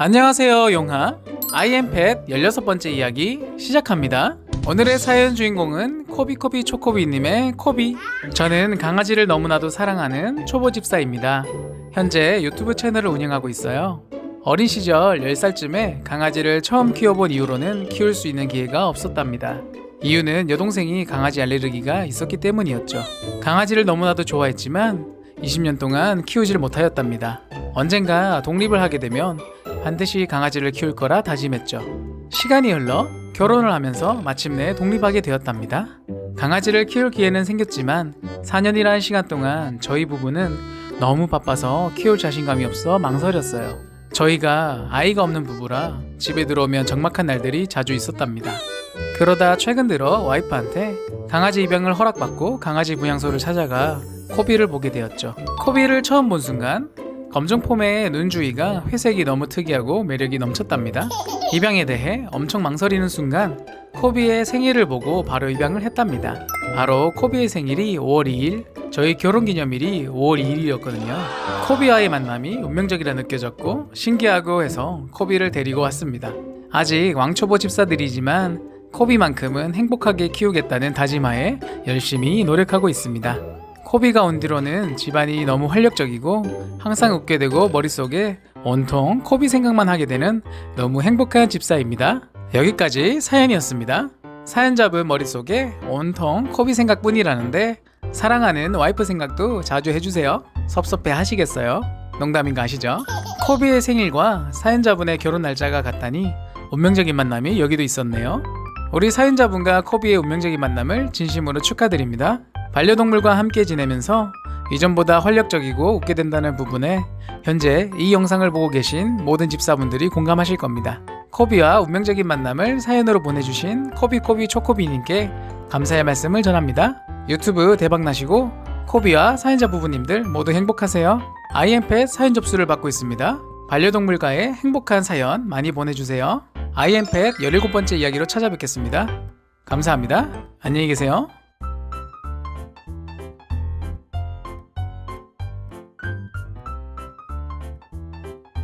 안녕하세요 용하. 아이엠펫 16번째 이야기 시작합니다. 오늘의 사연 주인공은 코비코비 초코비님의 코비. 저는 강아지를 너무나도 사랑하는 초보 집사입니다. 현재 유튜브 채널을 운영하고 있어요. 어린 시절 10살쯤에 강아지를 처음 키워본 이후로는 키울 수 있는 기회가 없었답니다. 이유는 여동생이 강아지 알레르기가 있었기 때문이었죠. 강아지를 너무나도 좋아했지만 20년 동안 키우질 못하였답니다. 언젠가 독립을 하게 되면 반드시 강아지를 키울 거라 다짐했죠. 시간이 흘러 결혼을 하면서 마침내 독립하게 되었답니다. 강아지를 키울 기회는 생겼지만 4년이라는 시간 동안 저희 부부는 너무 바빠서 키울 자신감이 없어 망설였어요. 저희가 아이가 없는 부부라 집에 들어오면 적막한 날들이 자주 있었답니다. 그러다 최근 들어 와이프한테 강아지 입양을 허락받고 강아지 분양소를 찾아가 코비를 보게 되었죠. 코비를 처음 본 순간 검정 폼의 눈 주위가 회색이 너무 특이하고 매력이 넘쳤답니다. 입양에 대해 엄청 망설이는 순간 코비의 생일을 보고 바로 입양을 했답니다. 바로 코비의 생일이 5월 2일, 저희 결혼 기념일이 5월 2일이었거든요. 코비와의 만남이 운명적이라 느껴졌고 신기하고 해서 코비를 데리고 왔습니다. 아직 왕초보 집사들이지만 코비만큼은 행복하게 키우겠다는 다짐하에 열심히 노력하고 있습니다. 코비가 온 뒤로는 집안이 너무 활력적이고 항상 웃게 되고 머릿속에 온통 코비 생각만 하게 되는 너무 행복한 집사입니다. 여기까지 사연이었습니다. 사연자분 머릿속에 온통 코비 생각뿐이라는데 사랑하는 와이프 생각도 자주 해주세요. 섭섭해 하시겠어요? 농담인 거 아시죠? 코비의 생일과 사연자분의 결혼 날짜가 같다니 운명적인 만남이 여기도 있었네요. 우리 사연자분과 코비의 운명적인 만남을 진심으로 축하드립니다. 반려동물과 함께 지내면서 이전보다 활력적이고 웃게 된다는 부분에 현재 이 영상을 보고 계신 모든 집사분들이 공감하실 겁니다. 코비와 운명적인 만남을 사연으로 보내주신 코비코비 초코비님께 감사의 말씀을 전합니다. 유튜브 대박나시고 코비와 사연자 부부님들 모두 행복하세요. 아이엠펫 사연 접수를 받고 있습니다. 반려동물과의 행복한 사연 많이 보내주세요. 아이엠펫 17번째 이야기로 찾아뵙겠습니다. 감사합니다. 안녕히 계세요.